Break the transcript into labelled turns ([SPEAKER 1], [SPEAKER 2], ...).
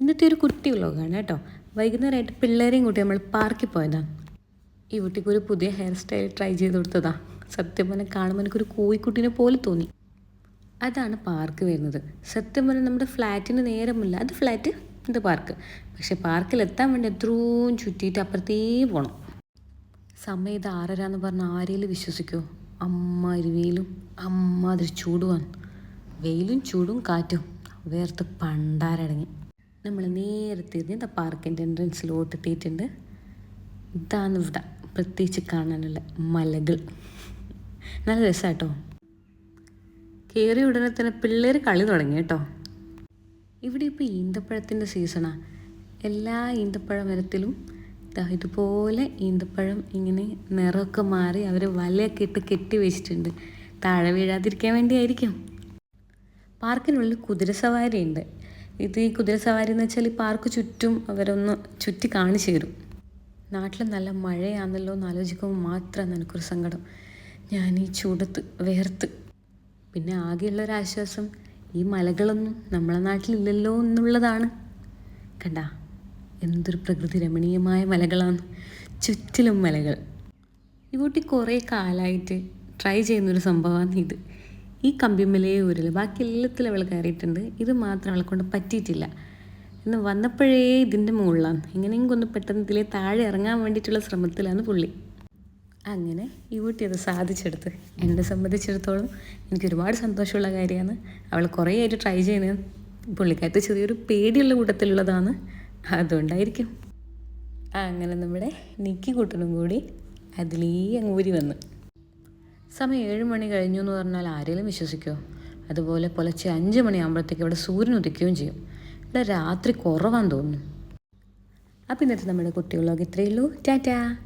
[SPEAKER 1] ഇന്നത്തെ ഒരു കുട്ടി വ്ലോഗാണ് കേട്ടോ. വൈകുന്നേരമായിട്ട് പിള്ളേരെയും കൂട്ടി നമ്മൾ പാർക്കിൽ പോയതാണ് ഈ കുട്ടിക്ക് ഒരു പുതിയ ഹെയർ സ്റ്റൈൽ ട്രൈ ചെയ്ത് കൊടുത്തതാ. സത്യം പറഞ്ഞാൽ കാണുമ്പോൾ എനിക്കൊരു കോഴിക്കുട്ടീനെ പോലെ തോന്നി. അതാണ് പാർക്ക് വരുന്നത്. സത്യം പറഞ്ഞാൽ നമ്മുടെ ഫ്ലാറ്റിന് നേരമില്ല. അത് ഫ്ലാറ്റ് ഇത് പാർക്ക്. പക്ഷെ പാർക്കിലെത്താൻ വേണ്ടി എത്രയും ചുറ്റിയിട്ട് അപ്പുറത്തേ പോകണം സമയം ഇത് ആറര എന്ന് പറഞ്ഞാൽ ആരെയും അമ്മ അമ്മാതിരി വെയിലും അമ്മാതിരി ചൂടുമാണ് വെയിലും ചൂടും കാറ്റും. വേർത്ത് പണ്ടാരടങ്ങി. നമ്മൾ നേരത്തെ ഇതാ പാർക്കിന്റെ എൻട്രൻസിലോട്ട് എത്തിയിട്ടുണ്ട്. ഇതാണ് ഇവിടെ പ്രത്യേകിച്ച് കാണാനുള്ള മലകൾ. നല്ല രസമാട്ടോ കയറിയ ഉടനെ തന്നെ പിള്ളേർ കളി തുടങ്ങി കേട്ടോ. ഇവിടെ ഇപ്പോൾ ഈന്തപ്പഴത്തിന്റെ സീസണാണ് എല്ലാ ഈന്തപ്പഴ മരത്തിലും ഇതുപോലെ ഈന്തപ്പഴം ഇങ്ങനെ നിറമൊക്കെ മാറി അവർ വലയൊക്കെ ഇട്ട് കെട്ടി വെച്ചിട്ടുണ്ട്. താഴെ വീഴാതിരിക്കാൻ വേണ്ടിയായിരിക്കും. പാർക്കിനുള്ളിൽ കുതിരസവാരി ഉണ്ട്. ഇത് ഈ കുതിരസവാരി എന്ന് വെച്ചാൽ ഈ പാർക്ക് ചുറ്റും അവരൊന്ന് ചുറ്റി കാണിച്ചു തരും. നാട്ടിൽ നല്ല മഴയാണല്ലോ എന്ന് ആലോചിക്കുമ്പോൾ മാത്രമാണ് എനിക്കൊരു സങ്കടം. ഞാൻ ഈ ചൂടത്ത് വേർത്ത്. പിന്നെ ആകെയുള്ള ഒരു ആശ്വാസം ഈ മലകളൊന്നും നമ്മളെ നാട്ടിലില്ലല്ലോ എന്നുള്ളതാണ്. കണ്ട? എന്തൊരു പ്രകൃതി രമണീയമായ മലകളാണ്. ചുറ്റിലും മലകൾ. ഈ കുട്ടി കുറേ കാലമായിട്ട് ട്രൈ ചെയ്യുന്നൊരു സംഭവമാണ് ഇത്. ഈ കമ്പിമലയെ ഊരിൽ ബാക്കി എല്ലാത്തിലും അവൾ കയറിയിട്ടുണ്ട്. ഇത് മാത്രം അവളെ കൊണ്ട് പറ്റിയിട്ടില്ല. ഇന്ന് വന്നപ്പോഴേ ഇതിന്റെ മുകളിലാണ്. എങ്ങനെയെങ്കിലും ഒന്ന് പെട്ടെന്ന് ഇതിലെ താഴെ ഇറങ്ങാൻ വേണ്ടിയിട്ടുള്ള ശ്രമത്തിലാണ് പുള്ളി. അങ്ങനെ ഈ കുട്ടി അത് സാധിച്ചെടുത്ത്. എന്നെ സംബന്ധിച്ചിടത്തോളം എനിക്ക് ഒരുപാട് സന്തോഷമുള്ള കാര്യമാണ്. അവൾ കുറേ ആയിട്ട് ട്രൈ ചെയ്യുന്നത് പുള്ളിക്കാരത്ത് ചെറിയൊരു പേടിയുള്ള കൂട്ടത്തിലുള്ളതാണ്. അതുകൊണ്ടായിരിക്കും. അങ്ങനെ നമ്മുടെ നിക്കി കൂട്ടനും കൂടി അതിലേ അങ്ങ് ഊരി വന്ന്. സമയം ഏഴ് മണി കഴിഞ്ഞു എന്ന് പറഞ്ഞാൽ ആരെങ്കിലും വിശ്വസിക്കുമോ അതുപോലെ പുലർച്ചെ അഞ്ച് മണിയാകുമ്പോഴത്തേക്ക് ഇവിടെ സൂര്യൻ ഉദിക്കുകയും ചെയ്യും. ഇവിടെ രാത്രി കുറവാന്ന് തോന്നുന്നു. അപ്പം ഇന്നത്തെ നമ്മുടെ കുട്ടികളൊക്കെ ഇത്രയേ ഉള്ളൂ. ടാറ്റാ.